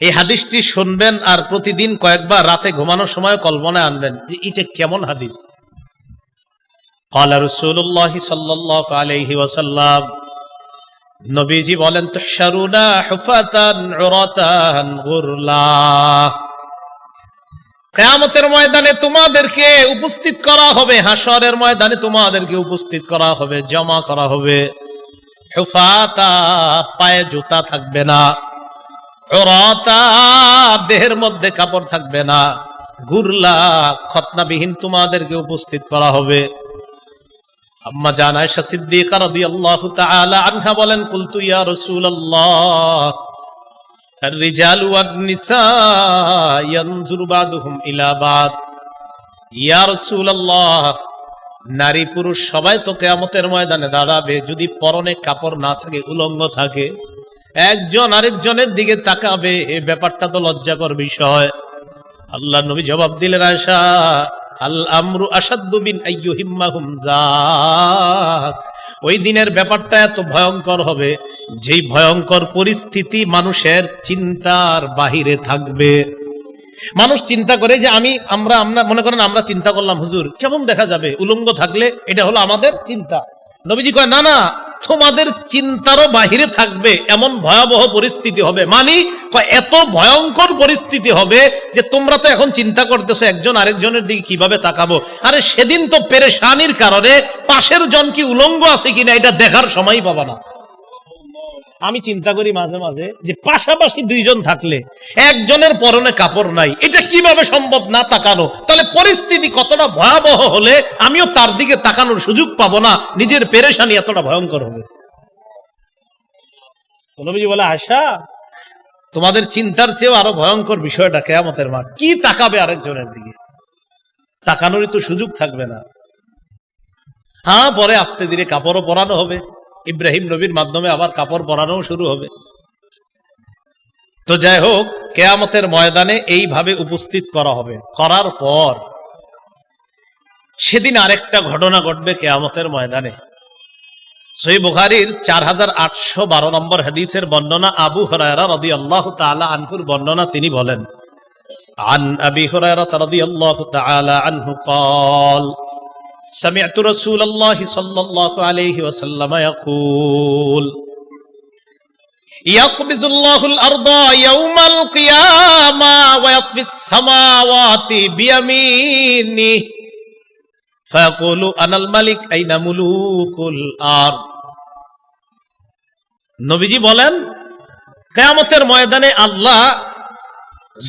এই হাদিসটি শুনবেন আর প্রতিদিন কয়েকবার রাতে ঘুমানোর সময় কল্পনায় আনবেন যে এটা কেমন হাদিস। কলা রসুল্লাহ সাল্লাহ আলহি ওসাল্লাম নবীজি বলেন, তুহশারুনা হুফাতান কেয়ামতের ময়দানে তোমাদেরকে উপস্থিত করা হবে হাসরের ময়দানে তোমাদেরকে উপস্থিত করা হবে, জমা করা হবে। হুফাতা, পায়ে জুতা থাকবে না। দেহের মধ্যে কাপড় থাকবে না। গুরলা খতনাবিহীন তোমাদেরকে উপস্থিত করা হবে। আম্মা জান আয়েশা সিদ্দিকা রাদিয়াল্লাহু আনহা বলেন, কুলতু ইয়া রাসূলুল্লাহ আর-রিজালু ওয়ান-নিসা ইয়ানজুরু বাদুহুম ইলা বাদ। ইয়া রাসূলুল্লাহ নারী পুরুষ সবাই তো কেয়ামতের ময়দানে দাঁড়াবে, যদি পরনে কাপড় না থাকে, উলঙ্গ থাকে। একজন আরেকজনের দিকে তাকাবে, এ ব্যাপারটা তো লজ্জাকর বিষয়। আল্লাহ নবী জবাব দিলেন আয়সা আল আমরু আসাদ্দু বিন আইয়ুহিম্মাহুম যাক। ওই দিনের ব্যাপারটা এত ভয়ঙ্কর হবে, যেই ভয়ঙ্কর পরিস্থিতি মানুষের চিন্তার বাহিরে থাকবে। মানুষ চিন্তা করে যে আমি, আমরা আমরা, মনে করেন আমরা চিন্তা করলাম, হুজুর, কেমন দেখা যাবে? উলঙ্গ থাকলে এটা হলো আমাদের চিন্তা। নবীজি কয়, না না তোমাদের চিন্তারও বাহিরে থাকবে, এমন ভয়াবহ পরিস্থিতি হবে। মানি এত ভয়ঙ্কর পরিস্থিতি হবে যে তোমরা তো এখন চিন্তা করতেছো একজন আরেকজনের দিকে কীভাবে তাকাবো। আরে, সেদিন তো পেরেশানির কারণে পাশের জন কি উলঙ্গ আছে কিনা, এটা দেখার সময় পাবা না। আমি চিন্তা করি মাঝে মাঝে যে পাশাপাশি দুইজন থাকলে একজনের পরনে কাপড় নাই, এটা কীভাবে সম্ভব না তাকানো? তাহলে পরিস্থিতি কতটা ভয়াবহ হলে আমিও তার দিকে তাকানোর সুযোগ পাবো না, নিজের পেরেশানি এতটা ভয়ঙ্কর হবে। বলে আশা তোমাদের চিন্তার চেয়েও আরও ভয়ঙ্কর বিষয়টা কেয়ামতের মাঠ। কি তাকাবে আরেকজনের দিকে? তাকানোরই তো সুযোগ থাকবে না। হ্যাঁ পরে আস্তে ধীরে কাপড়ও পরানো হবে। ইব্রাহিম নবীর মাধ্যমে আবার কাপড় পরানো শুরু হবে তো যাই হোক কেয়ামতের ময়দানে এইভাবে উপস্থিত করা হবে করার পর সেদিন আরেকটা ঘটনা ঘটবে কেয়ামতের ময়দানে সই বুখারির চার হাজার আটশো বারো নম্বর হাদিসের বর্ণনা আবু হরায়রা রদি আল্লাহ তালা আনহুর বর্ণনা তিনি বলেন عن أبي هريرة رضي الله تعالى عنه قال سمعت رسول الله صلى الله عليه وسلم يقول يقبض الله الأرض يوم القيامة ويطفي السماوات بيمينه فيقول أنا الملك أين ملوك الأرض নবীজি বলেন কেয়ামতের ময়দানে আল্লাহ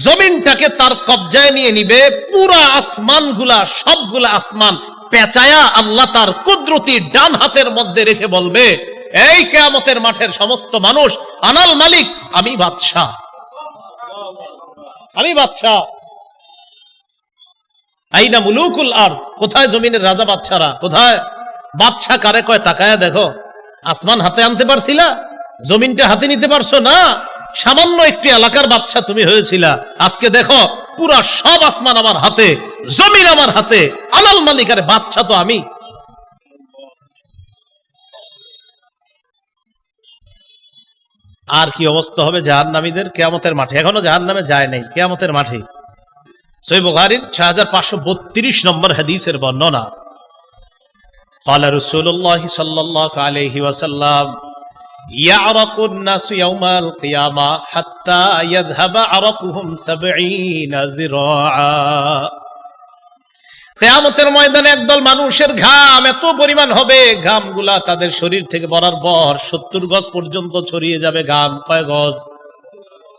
জমিনটাকে তার কবজায় নিয়ে নিবে পুরা আসমান গুলা সবগুলা আসমান পেঁচায়া আল্লাহ তার কুদরতি ডান হাতের মধ্যে রেখে বলবে, এই কেয়ামতের মাঠের সমস্ত মানুষ, আনাল মালিক, আমি বাদশাহ। আমি বাদশাহ। আইনা মুলুকুল আর কোথায় জমিনের রাজা বাদশারা কোথায়? বাদশাহ কারে কয়, তাকায়া দেখো, আসমান হাতে আনতে পারছিলা? জমিনটা হাতে নিতে পারছ না? সামান্য একটি এলাকার বাচ্চা তুমি হয়েছিলা। আজকে দেখো, পুরা সব আসমান আমার হাতে। জমিন আমার হাতে আলাল মালিকার বাচ্চা তো আমি আর কি অবস্থা হবে জাহান নামীদের কেয়ামতের মাঠে এখনো জাহান নামে যায় নাই কেয়ামতের মাঠে সই বুখারির ছয় হাজার পাঁচশো বত্রিশ নম্বর হাদিসের বর্ণনা قال رسول الله صلى الله عليه وسلم يعرق الناس يوم القيامة حتى يذهب عرقهم سبعين زراعا কেয়ামতের ময়দানে একদল মানুষের ঘাম এত পরিমাণ হবে, ঘামগুলা তাদের শরীর থেকে পড়ার পর সত্তর গজ পর্যন্ত ছড়িয়ে যাবে ঘাম। কয় গজ?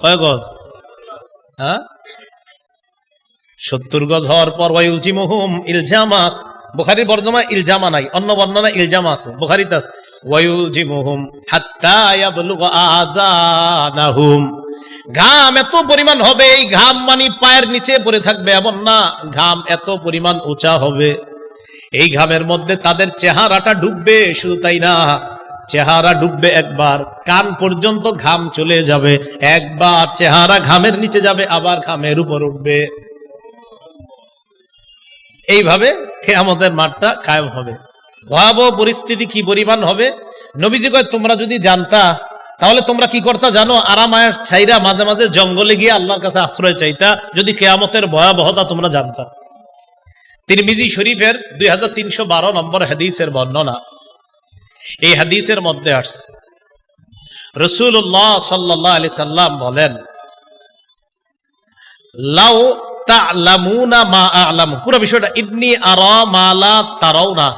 কয় গজ? হ্যাঁ? সত্তর গজ হওয়ার পর ওয়াইউলজিমুহুম ইলজামাত বুখারীর বর্ণনা ইলজামা নাই, অন্য বর্ণনা ইলজামা আছে, বুখারীতে আছে। ওয়াইউলজিমুহুম হাত্তা ইয়াবলুগা আযানাহুম। ঘাম এত পরিমাণ হবে, এই ঘাম মানে পায়ের নিচে পড়ে থাকবে এমন না, ঘাম এত পরিমাণ উঁচা হবে। এই ঘামের মধ্যে তাদের চেহারাটা ডুববে, শুধু তাই না, চেহারা ডুববে একবার, কান পর্যন্ত ঘাম চলে যাবে, একবার চেহারা ঘামের নিচে যাবে, আবার ঘামের উপর উঠবে। এইভাবে খেয়ামতের মাঠটা কায়েম হবে। ভয়াবহ পরিস্থিতি কি পরিমাণ হবে? নবীজি কয়, তোমরা যদি জানতা তাহলে তোমরা কি করতা জানো? আরামায়ের ছাইরা মাঝে মাঝে জঙ্গলে গিয়ে আল্লাহর কাছে আশ্রয় চাইতা, যদি কেয়ামতের ভয়াবহতা তোমরা জানতা। তিরমিজি শরীফের দুই হাজার তিনশো বারো নম্বর হাদিসের বর্ণনা। এই হাদিসের মধ্যে আসছে রসুল্লাহ সাল্লাহ আলি সাল্লাম বলেন, লাউ তা'লামুনা মা আ'লামু। পুরো বিষয়টা, ইবনি আরা মালা তারাও না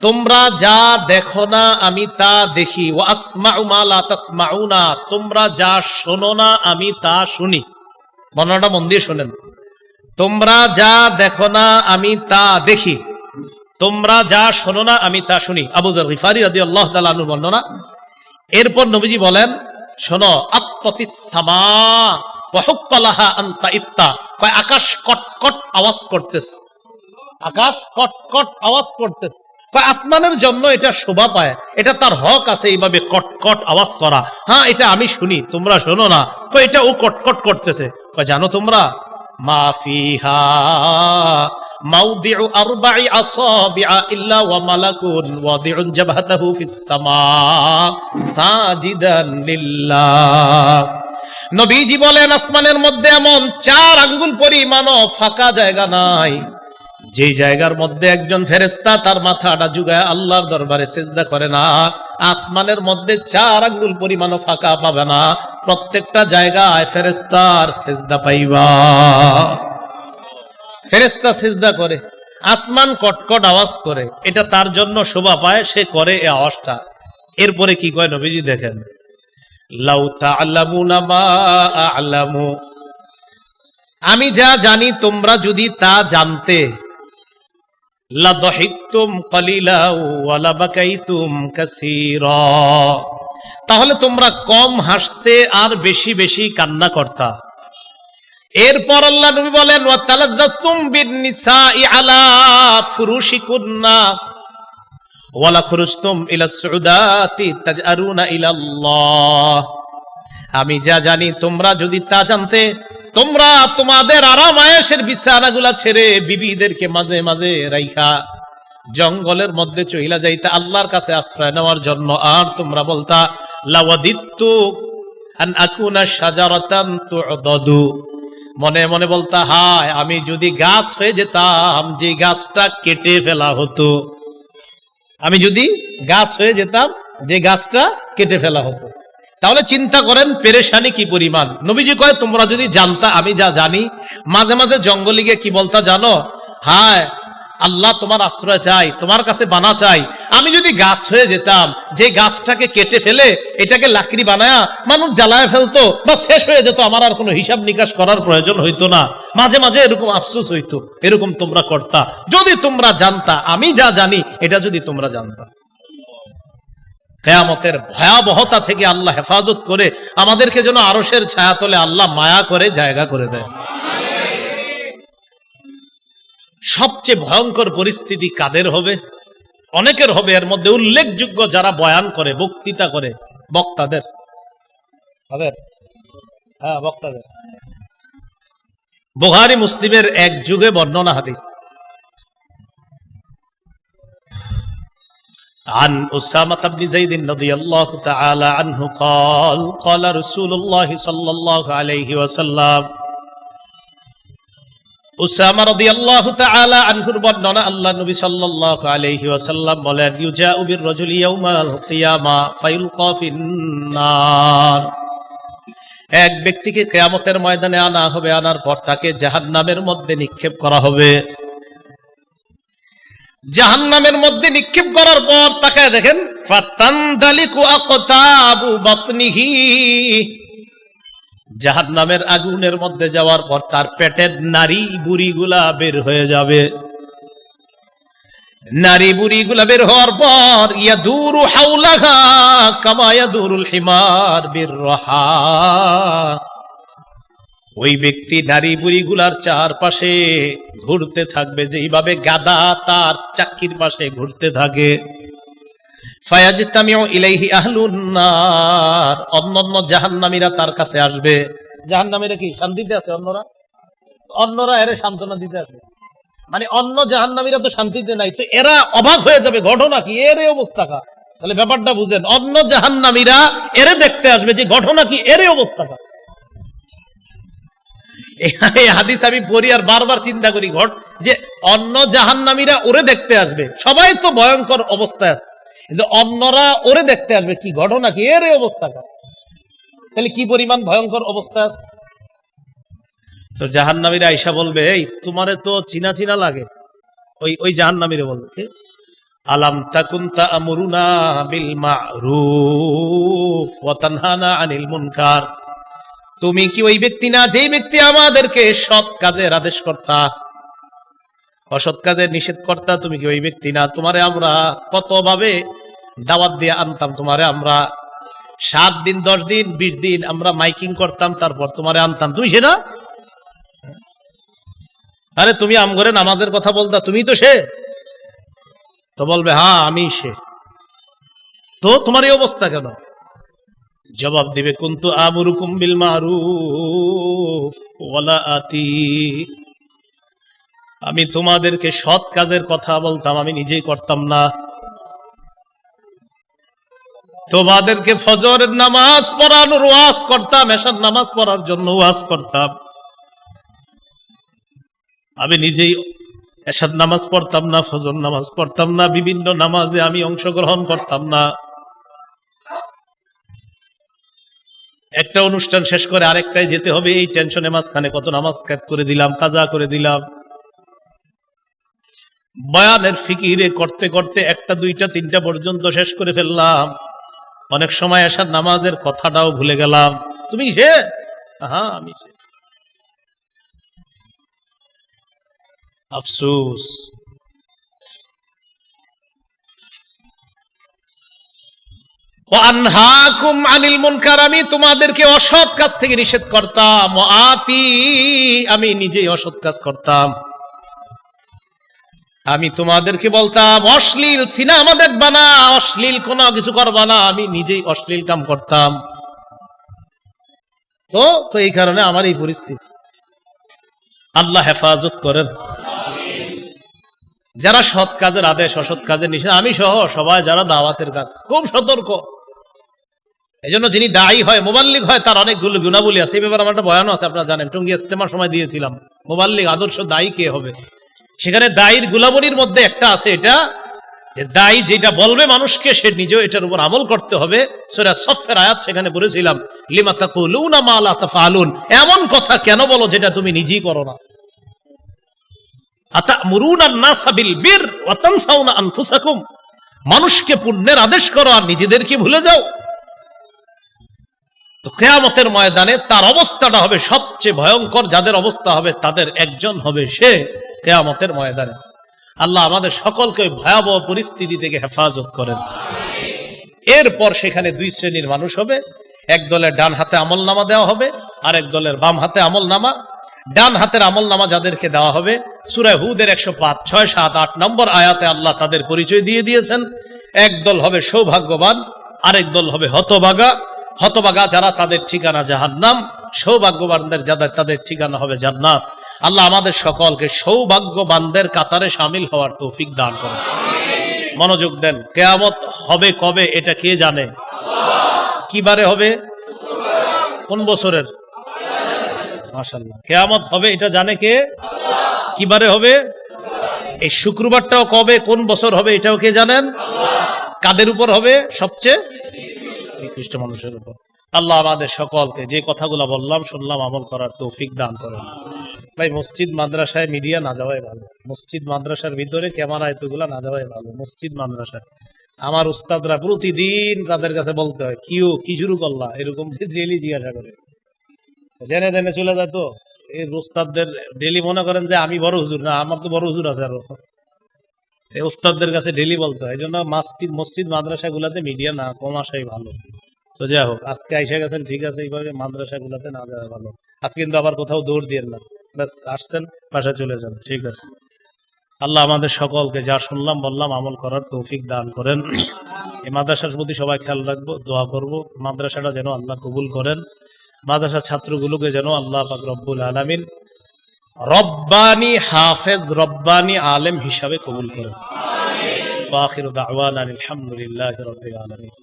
তোমরা যা দেখো না, আমি তা দেখি। ও আসমাউ মালা তাসমাউ না তোমরা যা শোনো না, আমি তা শুনি। বর্ণনাটা মন দিয়ে শোনেন। তোমরা যা দেখো না, আমি তা দেখি। তোমরা যা শোনো না, আমি তা শুনি। আবু জর গিফারি রাদিয়াল্লাহু তাআলা আনহু বর্ণনা। এরপর নবীজি বলেন, শোনো, আত্মতিস সামা ওয়াহুক্কালাহা আনতা ইত্তা। কয়, আকাশ কটকট আওয়াজ করতেছে। আকাশ কটকট আওয়াজ করতেছে। আসমানের জন্য এটা শোভা পায়, এটা তার হক আছে এইভাবে কটকট আওয়াজ করা। হ্যাঁ এটা আমি শুনি, তোমরা শোনো না। এটা ও কটকট করতেছে। জানো তোমরা? নবীজি বলেন, আসমানের মধ্যে এমন চার আঙ্গুল পরিমাণও ফাঁকা জায়গা নাই। যে জায়গার মধ্যে একজন ফেরেস্তা তার মাথাটা যুগায় আল্লাহর দরবারে সেজদা করে না, আসমানের মধ্যে চার আঙ্গুল পরিমাণও ফাঁকা পাবে না, প্রত্যেকটা জায়গায় ফেরেস্তার সেজদা পাইবা। ফেরেস্তা সেজদা করে, আসমান কটকট আওয়াজ করে, এটা তার জন্য শোভা পায়, সে করে এ আওয়াজটা। এরপরে কি কয় নবীজি দেখেন? লাউ তা'লামুনা মা আ'লামু। আমি যা জানি তোমরা যদি তা জানতে তাহলে তোমরা কম হাসতে আর বেশি বেশি কান্না করতা। এরপর আল্লাহ নবী বলেন আমি যা জানি তোমরা যদি তা জানতে তোমরা তোমাদের আরাম আয়েশের বিছানাগুলা ছেড়ে বিবিদেরকে মাঝে মাঝে রাইখা, জঙ্গলের মধ্যে চইলা যাইতে, আল্লাহর কাছে আশ্রয় নেওয়ার জন্য। আর তোমরা বলতা, লাওয়াদিত্তু মনে মনে বলতা, হায়, আমি যদি গাছ হয়ে যেতাম, যে গাছটা কেটে ফেলা হতো। আমি যদি গাছ হয়ে যেতাম, যে গাছটা কেটে ফেলা হতো। তাহলে চিন্তা করেন, পেরেশানি কি পরিমাণ? নবীজি কয়, তোমরা যদি জানতা, আমি যা জানি। মাঝে মাঝে জঙ্গলে গিয়ে কি বলতা জানো? হায়, আল্লাহ তোমার আশ্রয় চাই, তোমার কাছে বানা চাই। আমি যদি গাছ হয়ে যেতাম, যে গাছটাকে কেটে ফেলে, এটাকে লাকড়ি বানায়া মানুষ জ্বালায় ফেলতো, বা শেষ হয়ে যেত, আমার আর কোনো হিসাব নিকাশ করার প্রয়োজন হইতো না। মাঝে মাঝে এরকম আফসোস হইতো, এরকম তোমরা করতা। যদি তোমরা জানতা, আমি যা জানি, এটা যদি তোমরা জানতা। কেয়ামতের ভয়াবহতা থেকে আল্লাহ হেফাজত করে আমাদেরকে যেন আরসের ছায়া তলে আল্লাহ মায়া করে জায়গা করে দেয়। সবচেয়ে ভয়ঙ্কর পরিস্থিতি কাদের হবে? অনেকের হবে, এর মধ্যে উল্লেখযোগ্য যারা বয়ান করে, বক্তৃতা করে, বক্তাদের। তাদের হ্যাঁ বক্তাদের। বুহারি মুসলিমের এক যুগে বর্ণনা হাদিস। عن أسامة بن زيد رضي الله تعالى عنه قال قال رسول الله صلى الله عليه وسلم উসামা রাদিয়াল্লাহু তাআলা আনহুর বর্ণনা আল্লাহ নবী সাল্লাল্লাহু আলাইহি ওয়াসাল্লাম বলেন ইউজাউ বির রাজুলি ইয়াউমাল কিয়ামা ফায়ুলকা ফিন্নার এক ব্যক্তিকে কিয়ামতের ময়দানে আনা হবে আনার পর তাকে জাহান্নামের মধ্যে নিক্ষেপ করা হবে জাহান্নামের মধ্যে নিক্ষেপ করার পর তাকে দেখেন জাহান নামের আগুনের মধ্যে যাওয়ার পর তার পেটের নারী বুড়িগুলা বের হয়ে যাবে। নারী বুড়িগুলা বের হওয়ার পর ইয়া দূর হাউলাহা কামায়া দূরুল হিমার বীর রহা ওই ব্যক্তি নারী বুড়িগুলার চারপাশে ঘুরতে থাকবে, যেইভাবে গাদা তার চাক্কির পাশে ঘুরতে থাকে। ইলাইহি আহলুন নার, অন্যান্য জাহান্নামীরা তার কাছে আসবে। জাহান্নামীরা কি শান্তিতে আছে অন্যরা? অন্যরা এর সান্ত্বনা দিতে আছে মানে অন্য জাহান্নামীরা তো শান্তিতে নাই, তো এরা অবাক হয়ে যাবে, ঘটনা কি? এর অবস্থা তাহলে ব্যাপারটা বুঝেন, অন্য জাহান্নামীরা এরে দেখতে আসবে যে ঘটনা কি? এরে অবস্থাটা এই হাদিস আমি পড়ি আর বারবার চিন্তা করি, ঘট, যে অন্য জাহান্নামীরা ওরে দেখতে আসবে। সবাই তো ভয়ঙ্কর অবস্থায় আছে। কিন্তু অন্যরা ওরে দেখতে আসবে, কি ঘটনা, কি এর এই অবস্থাটা তাহলে কি পরিমাণ ভয়ঙ্কর অবস্থা আছে? তো জাহান্নামীরা আইসা বলবে, এই, তোমারে তো চিনা চিনা লাগে। ওই ওই জাহান্নামীরে বলবে আলাম তাকুন তা'মুরুনা বিল মা'রুফ ওয়া তানহানা আনিল মুনকার। তুমি কি ওই ব্যক্তি না যে ব্যক্তি আমাদেরকে সৎ কাজের আদেশ কর্তা? অসৎ কাজের নিষেধ কর্তা তুমি কি ওই ব্যক্তি না? তোমারে আমরা কতভাবে দাওয়াত দিয়ে আনতাম তোমারে আমরা সাত দিন, দশ দিন, বিশ দিন আমরা মাইকিং করতাম, তারপর তোমারে আনতাম। তুমি সেটা আরে তুমি আমগরে নামাজের কথা বলতা, তুমি তো সে। তো বলবে হ্যাঁ আমি সে। তো তোমার এই অবস্থা কেন? জবাব দিবে, কুন্তু আমুরুকুম বিল আতি। আমি তোমাদেরকে সৎ কাজের কথা বলতাম, আমি নিজেই করতাম না। তোমাদেরকে ফজরের নামাজ পড়ানোর ওয়াজ করতাম এসার নামাজ পড়ার জন্য ওয়াজ করতাম। আমি নিজেই এসার নামাজ পড়তাম না, ফজর নামাজ পড়তাম না, বিভিন্ন নামাজে আমি অংশগ্রহণ করতাম না। একটা অনুষ্ঠান শেষ করে আরেকটাই যেতে হবে, এই টেনশনে মাঝখানে কত নামাজ ক্যাপ করে দিলাম, কাজা করে দিলাম। বয়ানের ফিকিরে করতে করতে একটা, দুইটা, তিনটা পর্যন্ত শেষ করে ফেললাম। অনেক সময় আসার নামাজের কথাটাও ভুলে গেলাম। তুমি সে? হ্যাঁ আমি সে। আফসুস। আমি তোমাদেরকে অসৎ কাজ থেকে নিষেধ করতাম। আমি নিজেই অসৎ কাজ করতাম। আমি তোমাদেরকে বলতাম, অশ্লীল সিনেমা দেখবা না, অশ্লীল কোনো কিছু করবা না, আমি নিজেই অশ্লীল কাম করতাম। তো তো এই কারণে আমার এই পরিস্থিতি। আল্লাহ হেফাজত করেন। যারা সৎ কাজের আদেশ, অসৎ কাজের নিষেধ, আমি সহ সবাই যারা দাওয়াতের কাজ, খুব সতর্ক। এই জন্য যিনি দায়ী হয়, মোবাল্লিক হয়, তার অনেকগুলো গুণাবলী আছে। এই ব্যাপারে আমার একটা বয়ানও আছে, আপনারা জানেন। টঙ্গি ইস্তেমার সময় দিয়েছিলাম। মোবাল্লিক আদর্শ দায়ী কে হবে? সেখানে দায়ীর গুলাবলীর মধ্যে একটা আছে এটা দায়ী যেটা বলবে মানুষকে, সে নিজেও এটার উপর আমল করতে হবে। সেটা সফের আয়াত সেখানে বলেছিলাম লিমা তাকুলুনা মা লা তাফআলুন। এমন কথা কেন বলো যেটা তুমি নিজেই করো না? আতামুরুনা আন-নাসা বির ওয়া তানসাউনা আনফুসাকুম। মানুষকে পুণ্যের আদেশ করো আর নিজেদেরকে ভুলে যাও। তো কেয়ামতের ময়দানে তার অবস্থাটা হবে সবচেয়ে ভয়ঙ্কর, যাদের অবস্থা হবে তাদের একজন হবে সে কেয়ামতের ময়দানে। আল্লাহ আমাদের সকলকে ভয়াবহ পরিস্থিতি থেকে হেফাজত করেন। এরপর সেখানে দুই শ্রেণির মানুষ হবে। এক দলের ডান হাতে আমল নামা দেওয়া হবে, আর এক দলের বাম হাতে আমল নামা ডান হাতের আমল নামা যাদেরকে দেওয়া হবে সুরায় হুদের একশো পাঁচ, ছয়, সাত, আট নম্বর আয়াতে আল্লাহ তাদের পরিচয় দিয়ে দিয়েছেন। এক দল হবে সৌভাগ্যবান, আরেক দল হবে হতবাগা হতবাগা যারা তাদের ঠিকানা জাহান্নাম, সৌভাগ্যবানদের যাদের তাদের ঠিকানা হবে জান্নাত। আল্লাহ আমাদের সকলকে সৌভাগ্যবানদের কাতারে সামিল হওয়ার তৌফিক দান করেন। মনোযোগ দেন, কেয়ামত হবে কবে এটা কে জানে? কিবারে হবে? কোন বছরের? মাশাল্লাহ কেয়ামত হবে এটা জানে কে? কিবারে হবে? এই শুক্রবারটাও কবে, কোন বছর হবে এটাও কে জানেন? কাদের উপর হবে সবচেয়ে? নিকৃষ্ট মানুষের উপর। আল্লাহ আমাদের সকলকে যে কথাগুলো বললাম, শুনলাম, আমল করার তৌফিক দান করেন। ভাই, মসজিদ, মাদ্রাসায় মিডিয়া না যাওয়াই ভালো। মসজিদ, মাদ্রাসার ভিতরে ক্যামেরা এতগুলা না যাওয়াই ভালো। মসজিদ মাদ্রাসায় আমার উস্তাদরা প্রতিদিন তাদের কাছে বলতে হয় কিও কি শুরু করলা? এরকম ডেলি জিজ্ঞাসা করে। জেনে জেনে চলে যায় তো। এই উস্তাদদের ডেলি মনে করেন যে, আমি বড় হুজুর না, আমার তো বড় হুজুর আছে আরও। এই উস্তাদদের কাছে ডেলি বলতে হয়। এই জন্য মসজিদ মসজিদ মাদ্রাসা গুলাতে মিডিয়া না কম আসাই ভালো। তো যাই হোক, আজকে আইসা গেছেন, ঠিক আছে, এইভাবে মাদ্রাসা গুলাতে না যাওয়া ভালো। আজকে কিন্তু আবার কোথাও দৌড় দিয়ে না। ব্যাস, আসছেন, বাসায় চলে যান, ঠিক আছে। আল্লাহ আমাদের সকলকে যা শুনলাম, বললাম, আমল করার তৌফিক দান করেন। এই মাদ্রাসার প্রতি সবাই খেয়াল রাখব, দোয়া করব। মাদ্রাসাটা যেন আল্লাহ কবুল করেন। মাদ্রাসার ছাত্রগুলোকে যেন আল্লাহ পাক রব্বুল আলামিন রব্বানি হাফেজ রব্বানি আলেম হিসাবে কবুল করেন واخر دعوانا الحمد لله رب العالمين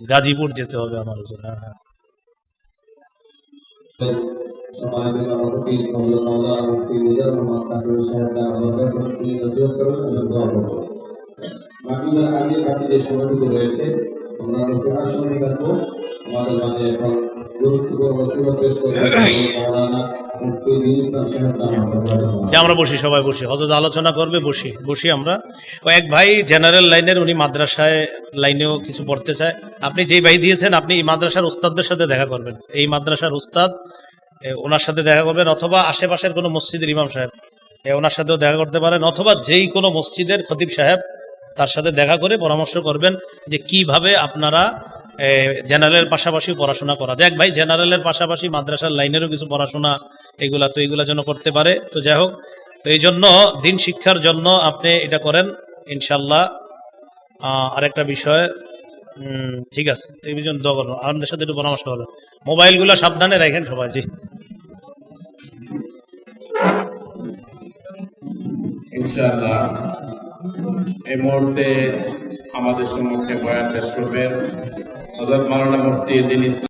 গাজীপুর যেতে হবে আমার হুজুর হ্যাঁ হ্যাঁ সম্মানিত সভাপতি মৌলানা মাওলানা মুফতি উজার মোহাম্মদ কাসিম সাহেব আমাদের প্রতি নসিহত করবেন এবং দোয়া করবেন বাকিরা আগে বাকিদের সংগঠিত রয়েছে আমরা নসিহার সঙ্গে রাখবো মাঝে এখন গুরুত্বপূর্ণ পেশ আমরা বসি, সবাই বসি। হজরত আলোচনা করবে, বসি বসি আমরা। ও এক ভাই জেনারেল লাইনের, উনি মাদ্রাসায় লাইনেও কিছু পড়তে চায়। আপনি যেই ভাই দিয়েছেন, আপনি এই মাদ্রাসার উস্তাদদের সাথে দেখা করবেন। এই মাদ্রাসার উস্তাদ ওনার সাথে দেখা করবেন, অথবা আশেপাশের কোনো মসজিদের ইমাম সাহেব ওনার সাথেও দেখা করতে পারেন, অথবা যেই কোনো মসজিদের খতিব সাহেব তার সাথে দেখা করে পরামর্শ করবেন যে কীভাবে আপনারা জেনারেলের পাশাপাশি পড়াশোনা করা। যায় এক ভাই জেনারেলের পাশাপাশি মাদ্রাসার লাইনেরও কিছু পড়াশোনা এগুলা তো এগুলা যেন করতে পারে। তো যাই হোক, তো এই জন্য দিন শিক্ষার জন্য আপনি এটা করেন ইনশাল্লাহ আরেকটা বিষয় ঠিক আছে এই জন্য দোয়া করব আমাদের সাথে একটু পরামর্শ করবেন। মোবাইলগুলো সাবধানে রাখেন সবাই, জি। এই মুহূর্তে আমাদের সম্মুখে বয়ান পেশ করবেন। হযরত মাওলানা মুফতি দিন ইসলাম